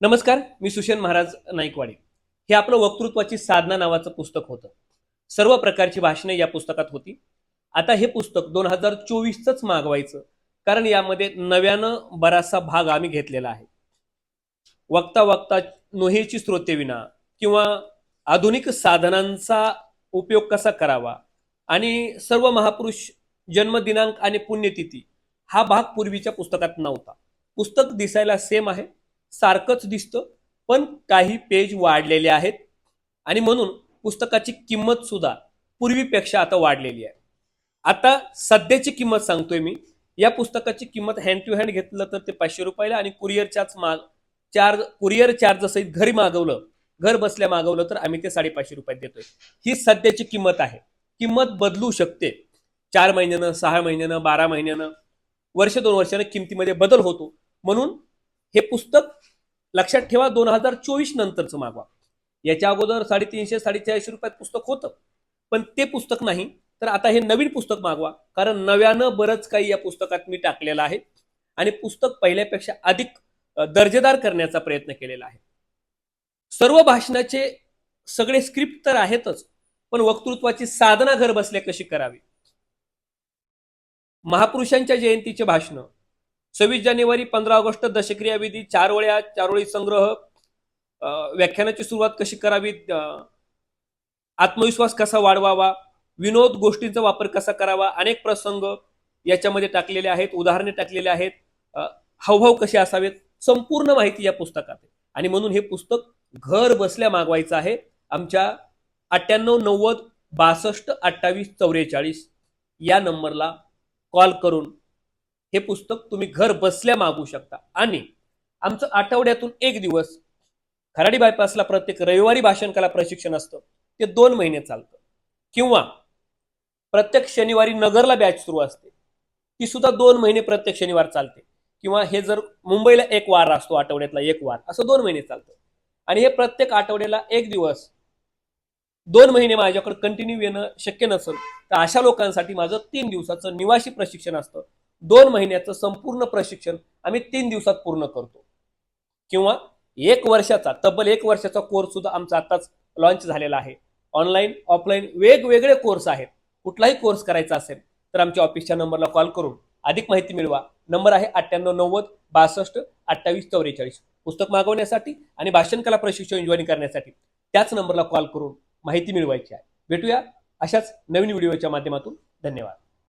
नमस्कार मी सुशेन महाराज नाईकवाडे. हे आपलं वक्तृत्वाची साधना नावाचं पुस्तक होतं. सर्व प्रकारची भाषणे या पुस्तकात होती. आता हे पुस्तक दोन हजार चोवीसच मागवायचं कारण यामध्ये नव्यानं बराचसा भाग आम्ही घेतलेला आहे. वक्ता वक्ता नोहेची स्रोतेविना किंवा आधुनिक साधनांचा उपयोग कसा करावा आणि सर्व महापुरुष जन्मदिनांक आणि पुण्यतिथी हा भाग पूर्वीच्या पुस्तकात नव्हता. पुस्तक दिसायला सेम आहे सारखंच दिसतं पण काही पेज वाढलेले आहेत. आणि म्हणून पुस्तकाची किंमत सुद्धा पूर्वीपेक्षा आता वाढलेली आहे. आता सध्याची किंमत सांगतोय मी. या पुस्तकाची किंमत हँड टू हँड घेतलं तर ते पाचशे रुपयाला आणि कुरिअरच्याच माग चार्ज कुरिअर चार्ज सहित घरी मागवलं घर बसल्या मागवलं तर आम्ही ते साडेपाचशे रुपयात देतोय. ही सध्याची किंमत आहे. किंमत बदलू शकते. चार महिन्यानं सहा महिन्यानं बारा महिन्यानं वर्ष दोन वर्षानं किमतीमध्ये बदल होतो. म्हणून हे पुस्तक लक्षात ठेवा दोन हजार चोवीस नंतरचं मागवा. याच्या अगोदर साडेतीनशे साडेचारशे रुपयात पुस्तक होतं. पण ते पुस्तक नाही. तर आता हे नवीन पुस्तक मागवा. कारण नव्यानं बरंच काही या पुस्तकात मी टाकलेलं आहे. आणि पुस्तक पहिल्यापेक्षा अधिक दर्जेदार करण्याचा प्रयत्न केलेला आहे. सर्व भाषणाचे सगळे स्क्रिप्ट तर आहेतच पण वक्तृत्वाची साधना घर बसल्या कशी करावी? महापुरुषांच्या जयंतीचे भाषण सव्वीस जानेवारी पंधरा ऑगस्ट दशक्रिया विधी चार वळ्या चारोळी संग्रह. व्याख्यानाची सुरुवात कशी करावी? आत्मविश्वास कसा वाढवावा? विनोद गोष्टींचा वापर कसा करावा? अनेक प्रसंग याच्यामध्ये टाकलेले आहेत उदाहरणे टाकलेले आहेत. हावभाव कसे असावेत? संपूर्ण माहिती या पुस्तकात आहे. आणि म्हणून हे पुस्तक घर बसल्या मागवायचं आहे. आमच्या अठ्ठ्याण्णव नव्वद बासष्ट अठ्ठावीस चौवेचाळीस या नंबरला कॉल करून हे पुस्तक तुम्ही घर बसल्या मागू शकता. आणि आमचं आठवड्यातून एक दिवस खराडी बायपासला प्रत्येक रविवारी भाषण कला प्रशिक्षण असतं. ते दोन महिने चालतं. किंवा प्रत्येक शनिवारी नगरला बॅच सुरू असते. ती सुद्धा दोन महिने प्रत्येक शनिवार चालते. किंवा हे जर मुंबईला एक वार असतो आठवड्यातला एक वार असं दोन महिने चालतं. आणि हे प्रत्येक आठवड्याला एक दिवस दोन महिने माझ्याकडे कंटिन्यू येणं शक्य नसेल तर अशा लोकांसाठी माझं तीन दिवसाचं निवासी प्रशिक्षण असतं. दोन महिन्याचं संपूर्ण प्रशिक्षण आम्ही तीन दिवसात पूर्ण करतो. किंवा एक वर्षाचा तब्बल एक वर्षाचा कोर्स सुद्धा आमचा आताच लॉन्च झालेला आहे. ऑनलाईन ऑफलाईन वेगवेगळे कोर्स आहेत. कुठलाही कोर्स करायचा असेल तर आमच्या ऑफिसच्या नंबरला कॉल करून अधिक माहिती मिळवा. नंबर आहे अठ्ठ्याण्णव नव्वद बासष्ट अठ्ठावीस चौवेचाळीस. पुस्तक मागवण्यासाठी आणि भाषण कला प्रशिक्षण जॉईन करण्यासाठी त्याच नंबरला कॉल करून माहिती मिळवायची आहे. भेटूया अशाच नवीन व्हिडिओच्या माध्यमातून. धन्यवाद.